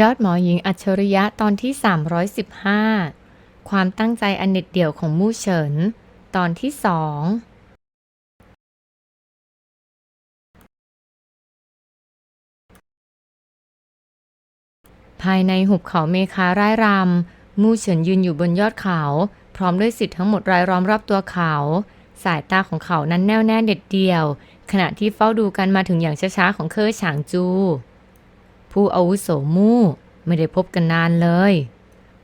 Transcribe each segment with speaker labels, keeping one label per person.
Speaker 1: ยอดหมอหญิงอัจฉริยะตอนที่ 315 ความตั้งใจอันเด็ดเดี่ยวของมู่เฉิน ตอนที่สองภายในหุบเขาเมคาร่ายรำมู่เฉินยืนอยู่บนยอดเขา พร้อมด้วยสิทธิ์ทั้งหมดรายล้อมรอบตัวเขา สายตาของเขานั้นแน่วแน่เด็ดเดี่ยว ขณะที่เฝ้าดูกันมาถึงอย่างช้าๆของเคอฉางจู ผู้อาวุโสมู่ไม่ได้พบกันนานเลย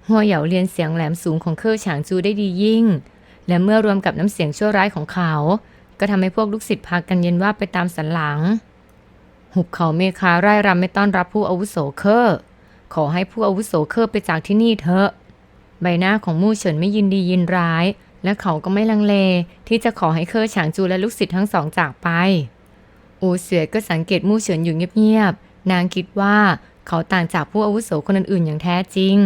Speaker 1: หัวเหยาเรียนเสียงแหลมสูงของเคอฉางจูได้ดียิ่ง และเมื่อรวมกับน้ำเสียงชั่วร้ายของเขา ก็ทำให้พวกลูกศิษย์พากันเย็นว่าไปตามสันหลัง หุบเขาเมคาไร่รำไม่ต้อนรับผู้อาวุโสเคอขอให้ผู้อาวุโสเคอไปจากที่นี่เถอะ ใบหน้าของมู่เฉินไม่ยินดียินร้าย และเขาก็ไม่ลังเล ที่จะขอให้เคอฉางจูและลูกศิษย์ทั้งสองจากไป อูเสือก็สังเกตมู่เฉินอยู่เงียบๆ นางคิดว่าเขาต่างจากผู้อาวุโสคนอื่นๆอย่างแท้จริง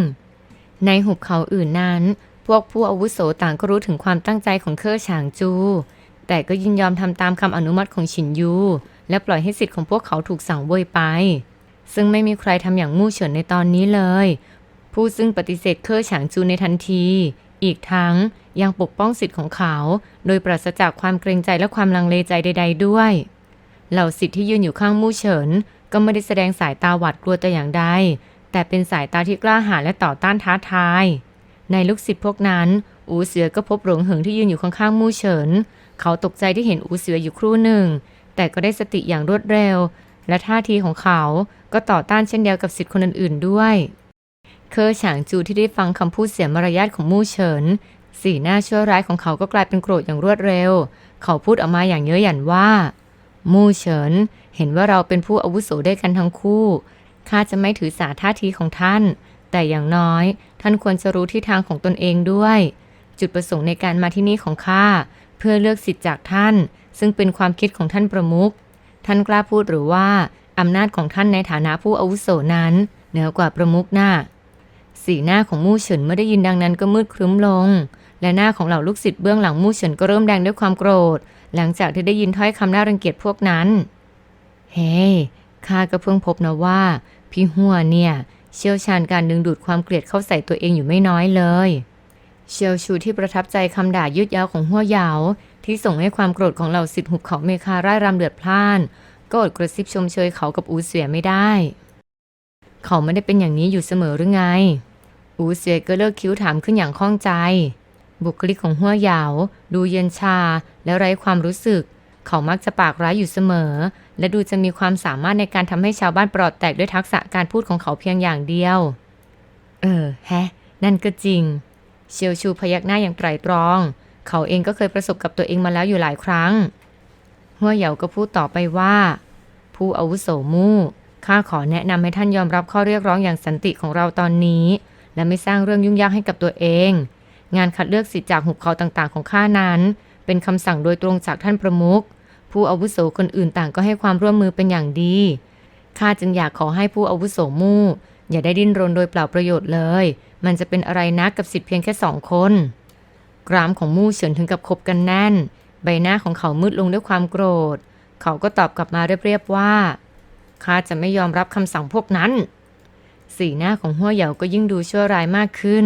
Speaker 1: ในหุบเขาอื่นนั้น พวกผู้อาวุโสต่างก็รู้ถึงความตั้งใจของเคอฉางจู แต่ก็ยินยอมทำตามคำอนุมัติของฉินยู และปล่อยให้สิทธิ์ของพวกเขาถูกสั่งเวยไป ซึ่งไม่มีใครทำอย่างมู่เฉินในตอนนี้เลย ผู้ซึ่งปฏิเสธเคอฉางจูในทันที อีกทั้งยังปกป้องสิทธิ์ของเขา โดยปราศจากความเกรงใจและความลังเลใจใด ๆ ด้วย เหล่าสิทธิ์ที่ยืนอยู่ข้างมู่เฉิน ก็ไม่ได้แสดงสายตาหวาดกลัวแต่อย่างใด แต่เป็นสายตาที่กล้าหาญและต่อต้านท้าทาย ในลูกศิษย์พวกนั้น อูเสือก็พบหลงเหิงที่ยืนอยู่ข้างๆมู่เฉิน เขาตกใจที่เห็นอูเสืออยู่ครู่หนึ่ง แต่ก็ได้สติอย่างรวดเร็ว และท่าทีของเขาก็ต่อต้านเช่นเดียวกับสิทธิ์คนอื่นๆด้วย เคอฉางจูที่ได้ฟังคำพูดเสียมารยาทของมู่เฉิน สีหน้าชั่วร้ายของเขาก็กลายเป็นโกรธอย่างรวดเร็ว เขาพูดออกมาอย่างเย้ยหยันว่า มู่เฉิน เห็นว่าเราเป็นผู้อาวุโสด้วยกันทั้งคู่ ข้าจะไม่ถือสาท่าทีของท่าน แต่อย่างน้อย ท่านควรจะรู้ที่ทางของตนเองด้วย จุดประสงค์ในการมาที่นี่ของข้าเพื่อเลือกสิทธิ์จากท่าน ซึ่งเป็นความคิดของท่านประมุข ท่านกล้าพูดหรือว่าอำนาจของท่านในฐานะผู้อาวุโสนั้น เหนือกว่าประมุขหน้า สีหน้าของมู่เฉินเมื่อได้ยินดังนั้นก็มืดครึ้มลง และหน้าของเหล่าลูกศิษย์เบื้องหลังมู่เฉินก็เริ่มแดงด้วยความโกรธ หลังจากที่ได้ยินถ้อยคำน่ารังเกียจพวกนั้น เฮ้ hey, ข้าก็เพิ่งพบนะว่า พี่หัวเนี่ย เชี่ยวชาญการดึงดูดความเกลียดเข้าใส่ตัวเองอยู่ไม่น้อยเลย เชียวชูที่ประทับใจคำด่ายืดยาวของหัวยาว ที่ส่งให้ความโกรธของเหล่าศิษย์หุบเขาเมคาร่ายรำเดือดพล่าน ก็อดกระซิบชมเชยเขากับอูเสียไม่ได้ เขาไม่ได้เป็นอย่างนี้อยู่เสมอหรือไง อูเสียก็เลิกคิ้วถามขึ้นอย่างข้องใจ บุคลิกของหัวหยาว ดูเย็นชาและไร้ความรู้สึก เขามักจะปากร้ายอยู่เสมอ และดูจะมีความสามารถในการทำให้ชาวบ้านปลอดแตกด้วยทักษะการพูดของเขาเพียงอย่างเดียว เออ แฮะ นั่นก็จริง เชียวชูพยักหน้าอย่างไตรตรอง เขาเองก็เคยประสบกับตัวเองมาแล้วอยู่หลายครั้ง หัวเหยาก็พูดต่อไปว่า ผู้อาวุโสมู่ข้าขอแนะนำให้ท่านยอมรับข้อเรียกร้องอย่างสันติของเราตอนนี้ และไม่สร้างเรื่องยุ่งยากให้กับตัวเอง งานคัดเลือกสิทธิจากหุบเขาต่างๆ ของข้านั้น เป็นคำสั่งโดยตรงจากท่านประมุขผู้อาวุโสคนอื่นต่างก็ให้ความร่วมมือเป็นอย่างดี ข้าจึงอยากขอให้ผู้อาวุโสมู่อย่าได้ดิ้นรนโดยเปล่าประโยชน์เลย มันจะเป็นอะไรนักกับสิทธิเพียงแค่สองคน กรามของมู่เฉินถึงกับขบกันแน่น ใบหน้าของเขามืดลงด้วยความโกรธ เขาก็ตอบกลับมาเรียบๆว่า ข้าจะไม่ยอมรับคำสั่งพวกนั้น สีหน้าของหัวเหยาก็ยิ่งดูชั่วร้ายมากขึ้น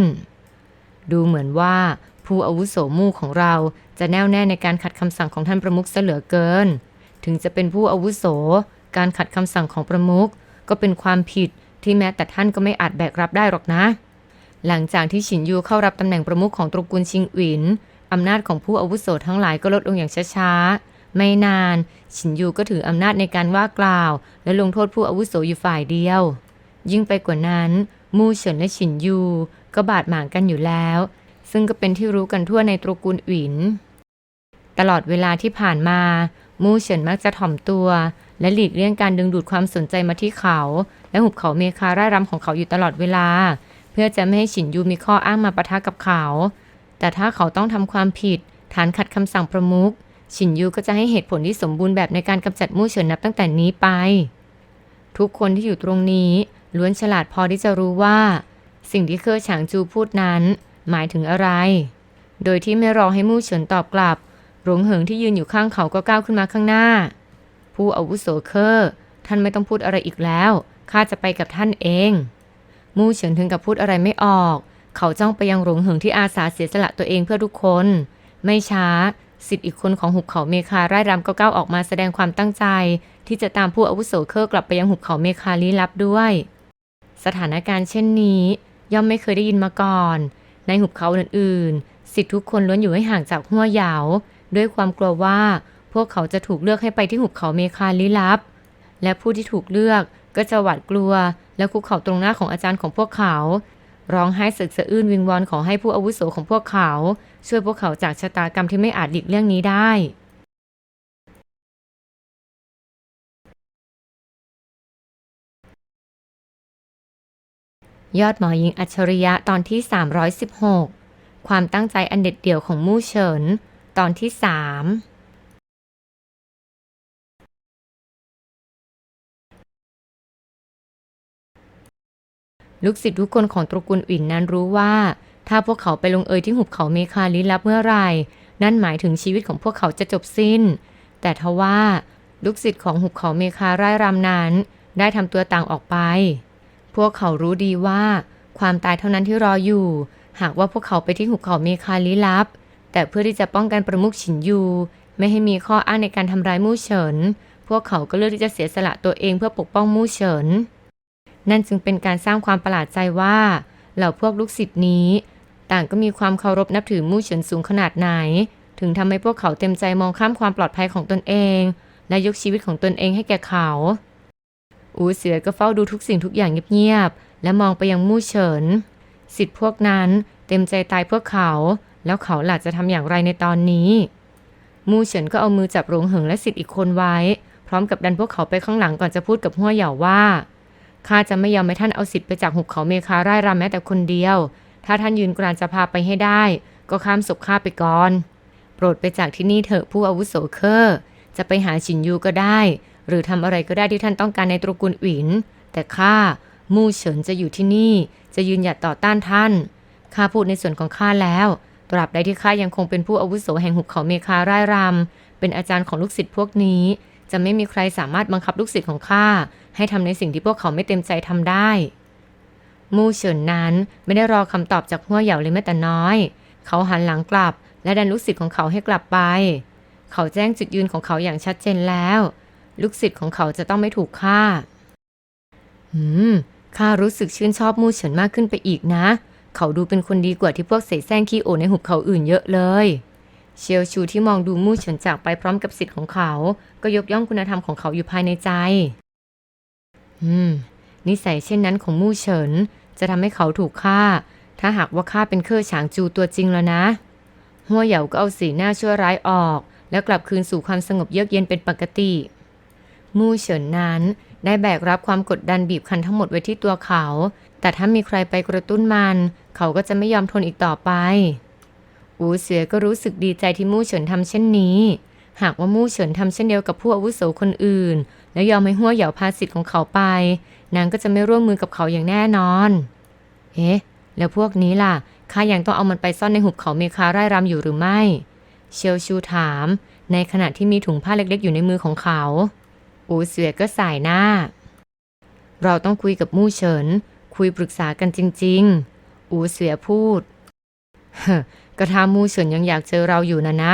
Speaker 1: ดูเหมือนว่าผู้อาวุโสมู่ของเราจะแน่วแน่ในการขัดคำสั่งของท่านประมุขเสเหลือเกิน ถึงจะเป็นผู้อาวุโส การขัดคำสั่งของประมุขก็เป็นความผิดที่แม้แต่ท่านก็ไม่อาจแบกรับได้หรอกนะ หลังจากที่ฉินยูเข้ารับตำแหน่งประมุขของตระกูลชิงหวินอำนาจของผู้อาวุโสทั้งหลายก็ลดลงอย่างช้าๆ ไม่นาน ฉินยูก็ถืออำนาจในการว่ากล่าว และลงโทษผู้อาวุโสอยู่ฝ่ายเดียว ยิ่งไปกว่านั้น มู่เฉินและฉินยู ก็บาดหมางกันอยู่แล้ว ซึ่งก็เป็นที่รู้กันทั่วในตระกูลหวิน ตลอดเวลาที่ผ่านมา มู่เฉินมักจะถ่อมตัว และหลีกเลี่ยงการดึงดูดความสนใจมาที่เขา และหุบเขาเมคาร่ายรำของเขาอยู่ตลอดเวลา เพื่อจะไม่ให้ฉินยูมีข้ออ้างมาปะทะกับเขา แต่ถ้าเขาต้องทำความผิด ฐานขัดคำสั่งประมุขฉินยูก็จะให้เหตุผลที่สมบูรณ์แบบในการกำจัดมู่เฉินนับตั้งแต่นี้ไป ทุกคนที่อยู่ตรงนี้ ล้วนฉลาดพอที่จะรู้ว่า สิ่งที่เคอฉางจูพูดนั้นหมายถึงอะไร โดยที่ไม่รอให้มู่เฉินตอบกลับ หลงเหิงที่ยืนอยู่ข้างเขาก็ก้าวขึ้นมาข้างหน้า ผู้อาวุโสเคอร์ท่านไม่ต้องพูดอะไรอีกแล้ว ข้าจะไปกับท่านเอง มู่เฉินถึงกับพูดอะไรไม่ออก เขาจ้องไปยังหลงเหิงที่อาสาเสียสละตัวเองเพื่อทุกคน ไม่ช้าสิทธิ์อีกคนของหุบเขาเมคาไร่รำก็ก้าวออกมาแสดงความตั้งใจ ที่จะตามผู้อาวุโสเคอร์กลับไปยังหุบเขาเมคาลี้ลับด้วย สถานการณ์เช่นนี้ ย่อมไม่เคยได้ยินมาก่อน ในหุบเขาอื่นๆ สิทธิทุกคนล้วนอยู่ให้ห่างจากหัวเหยาด้วยความกลัวว่าพวกเขาจะถูกเลือกให้ไปที่หุบเขาเมคาลี้ลับ และผู้ที่ถูกเลือกก็จะหวาดกลัว และคุกเข่าตรงหน้าของอาจารย์ของพวกเขา ร้องไห้สึกสะอื้นวิงวอนขอให้ผู้อาวุโสของพวกเขา ช่วยพวกเขาจากชะตากรรมที่ไม่อาจหลีกเลี่ยงนี้ได้ ยอดหมอหญิงอัจฉริยะตอนที่ 316 ความตั้งใจอันเด็ดเดี่ยวของมู่เฉิน ตอนที่3ลูกศิษย์ทุกคนของตระกูลอินนั้นรู้ว่า ถ้าพวกเขาไปลงเอยที่หุบเขาเมคาลี้ลับเมื่อไรนั่นหมายถึงชีวิตของพวกเขาจะจบสิ้น แต่ทว่าลูกศิษย์ของหุบเขาเมคาไร่รำนั้น ได้ทำตัวต่างออกไป พวกเขารู้ดีว่า ความตายเท่านั้นที่รออยู่ หากว่าพวกเขาไปที่หุบเขาเมคาลี้ลับ แต่เพื่อที่จะป้องกันประมุขฉินยู ไม่ให้มีข้ออ้างในการทำร้ายมู่เฉิน พวกเขาก็เลือกที่จะเสียสละตัวเองเพื่อปกป้องมู่เฉิน นั่นจึงเป็นการสร้างความประหลาดใจว่า เหล่าพวกลูกศิษย์นี้ ต่างก็มีความเคารพนับถือมู่เฉินสูงขนาดไหน ถึงทำให้พวกเขาเต็มใจมองข้ามความปลอดภัยของตนเอง และยกชีวิตของตนเองให้แก่เขา อูเสือก็เฝ้าดูทุกสิ่งทุกอย่างเงียบๆ และมองไปยังมู่เฉิน สิทธิ์พวกนั้นเต็มใจตายเพื่อเขา แล้วเขาหล่ะจะทำอย่างไรในตอนนี้ มู่เฉินก็เอามือจับหลงเหิงและสิทธิ์อีกคนไว้ พร้อมกับดันพวกเขาไปข้างหลังก่อนจะพูดกับหัวเหยาว่าข้าจะไม่ยอมให้ท่านเอาสิทธิ์ไปจากหุบเขาเมคาไร่รำแม้แต่คนเดียว ถ้าท่านยืนกรานจะพาไปให้ได้ ก็ข้ามศพข้าไปก่อน โปรดไปจากที่นี่เถอะผู้อาวุโสเคอร์จะไปหาฉินยูก็ได้ หรือทำอะไรก็ได้ที่ท่านต้องการในตระกูลอิน แต่ข้ามู่เฉินจะอยู่ที่นี่ จะยืนหยัดต่อต้านท่านข้าพูดในส่วนของข้าแล้ว ตราบใดที่ข้ายังคงเป็นผู้อาวุโสแห่งหุบเขาเมคาไร่รำเป็นอาจารย์ของลูกศิษย์พวกนี้ จะไม่มีใครสามารถบังคับลูกศิษย์ของข้าให้ทำในสิ่งที่พวกเขาไม่เต็มใจทำได้ มู่เฉินนั้นไม่ได้รอคำตอบจากหัวเหยาเลยแม้แต่น้อย เขาหันหลังกลับ และดันลูกศิษย์ของเขาให้กลับไป เขาแจ้งจุดยืนของเขาอย่างชัดเจนแล้ว ลูกศิษย์ของเขาจะต้องไม่ถูกฆ่า หืม ข้ารู้สึกชื่นชอบมู่เฉินมากขึ้นไปอีกนะ เขาดูเป็นคนดีกว่าที่พวกเสแสร้งขี้โอในหุบเขาอื่นเยอะเลย เชียวชูที่มองดูมู่เฉินจากไปพร้อมกับสิทธิ์ของเขา ก็ยกย่องคุณธรรมของเขาอยู่ภายในใจ อืม นิสัยเช่นนั้นของมู่เฉิน จะทำให้เขาถูกฆ่า ถ้าหากว่าข้าเป็นเครือฉางจูตัวจริงแล้วนะ หัวเหยาก็เอาสีหน้าชั่วร้ายออกแล้วกลับคืนสู่ความสงบเยือกเย็นเป็นปกติ มู่เฉินนั้น ได้แบกรับความกดดันบีบคั้นทั้งหมดไว้ที่ตัวเขา แต่ถ้ามีใครไปกระตุ้นมัน เขาก็จะไม่ยอมทนอีกต่อไป อูเสือก็รู้สึกดีใจที่มู่เฉินทำเช่นนี้ หากว่ามู่เฉินทำเช่นเดียวกับผู้อาวุโสคนอื่น แล้วยอมให้หัวเหยาพาสิทธิ์ของเขาไป นางก็จะไม่ร่วมมือกับเขาอย่างแน่นอน เอ๊ะ แล้วพวกนี้ล่ะข้ายังต้องเอามันไปซ่อนในหุบเขาเมคาไร่รำอยู่หรือไม่ เชียวชูถาม ในขณะที่มีถุงผ้าเล็กๆ อยู่ในมือของเขา อูเสือก็สายหน้า เราต้องคุยกับมู่เฉิน คุยปรึกษากันจริง ๆ อูเสือพูดเฮ้อกระทามู่เฉินยังอยากเจอเราอยู่นะนะ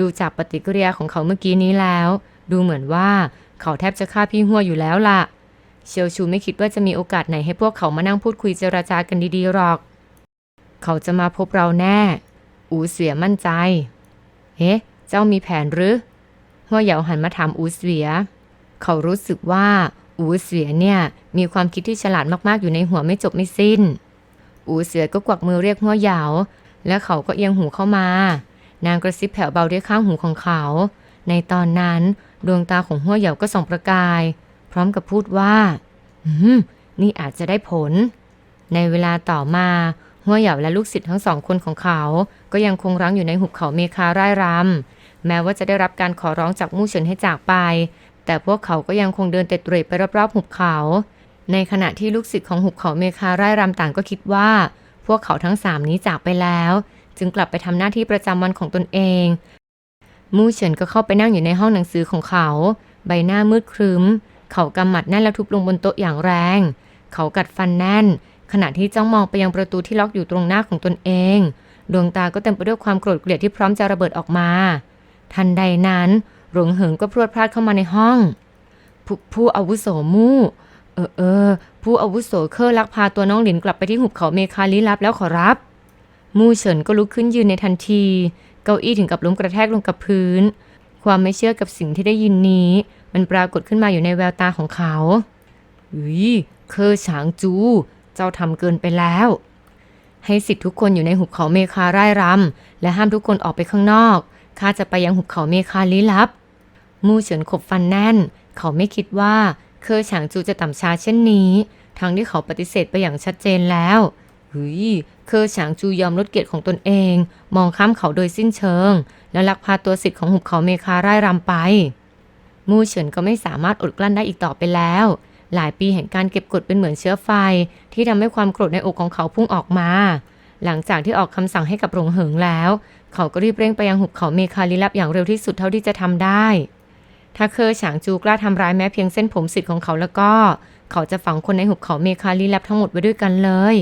Speaker 1: ดูจากปฏิกิริยาของเขาเมื่อกี้นี้แล้ว ดูเหมือนว่าเขาแทบจะฆ่าพี่หัวอยู่แล้วล่ะ เชียวชูไม่คิดว่าจะมีโอกาสไหนให้พวกเขามานั่งพูดคุยเจรจากันดีๆหรอก เขาจะมาพบเราแน่ อูเสียมั่นใจ เฮ้เจ้ามีแผนหรือหัวเหยาหันมาถามอูเสีย เขารู้สึกว่าอูเสียเนี่ยมีความคิดที่ฉลาดมากๆอยู่ในหัวไม่จบไม่สิ้น อูเสือก็กวักมือเรียกหัวเหยาและเขาก็เอียงหูเข้ามา นางกระซิบแผ่วเบาด้วยข้างหูของเขา ในตอนนั้นดวงตาของหัวเหยาก็ส่องประกาย พร้อมกับพูดว่าอืมนี่อาจจะได้ผล ในเวลาต่อมาหัวเหยาและลูกศิษย์ทั้งสองคนของเขา ก็ยังคงรั้งอยู่ในหุบเขาเมคาไร่รำแม้ว่าจะได้รับการขอร้องจากมู่เฉินให้จากไป แต่พวกเขาก็ยังคงเดินเตะเตร่ไปรอบๆหุบเขา ในขณะที่ลูกศิษย์ของหุบเขาเมคาไร่รำต่างก็คิดว่า พวกเขาทั้งสามนี้จากไปแล้ว จึงกลับไปทำหน้าที่ประจำวันของตนเอง มู่เฉินก็เข้าไปนั่งอยู่ในห้องหนังสือของเขา ใบหน้ามืดครึ้ม เขากำหมัดแน่นแล้วทุบลงบนโต๊ะอย่างแรง เขากัดฟันแน่น ขณะที่จ้องมองไปยังประตูที่ล็อกอยู่ตรงหน้าของตนเองดวงตาก็เต็มไปด้วยความโกรธเกลียดที่พร้อมจะระเบิดออกมา ทันใดนั้น หลงเหิงก็พรวดพลาดเข้ามาในห้องผู้ผู้อาวุโสมู่เออเออผู้อาวุโสเคอร์ลักพาตัวน้องหลินกลับไปที่หุบเขาเมคาลี้ลับแล้วขอรับ มู่เฉินก็ลุกขึ้นยืนในทันที เก้าอี้ถึงกับล้มกระแทกลงกับพื้น ความไม่เชื่อกับสิ่งที่ได้ยินนี้ มันปรากฏขึ้นมาอยู่ในแววตาของเขาอุ้ยเคอร์ฉางจู เจ้าทำเกินไปแล้ว ให้สิทธิ์ทุกคนอยู่ในหุบเขาเมคาไร่รำและห้ามทุกคนออกไปข้างนอกข้าจะไปยังหุบเขาเมคาลี้ลับ มู่เฉินขบฟันแน่น เขาไม่คิดว่าเคอฉางจูจะต่ำช้าเช่นนี้ ทั้งที่เขาปฏิเสธไปอย่างชัดเจนแล้วเฮ้ยเคอฉางจูยอมลดเกียรติของตนเอง มองข้ามเขาโดยสิ้นเชิง และลักพาตัวสิทธิ์ของหุบเขาเมคาร่ายรำไป มู่เฉินก็ไม่สามารถอดกลั้นได้อีกต่อไปแล้ว หลายปีแห่งการเก็บกดเป็นเหมือนเชื้อไฟ ที่ทำให้ความโกรธในอกของเขาพุ่งออกมา หลังจากที่ออกคำสั่งให้กับหลงเหิงแล้ว เขาก็รีบเร่งไปยังหุบเขาเมคาลิลับอย่างเร็วที่สุดเท่าที่จะทำได้ ถ้าเคอฉางจูกล้าทำร้ายแม้เพียงเส้นผมสิทธิ์ของเขาแล้วก็ เขาจะฝังคนในหุบเขาเมคาลิลับทั้งหมดไว้ด้วยกันเลย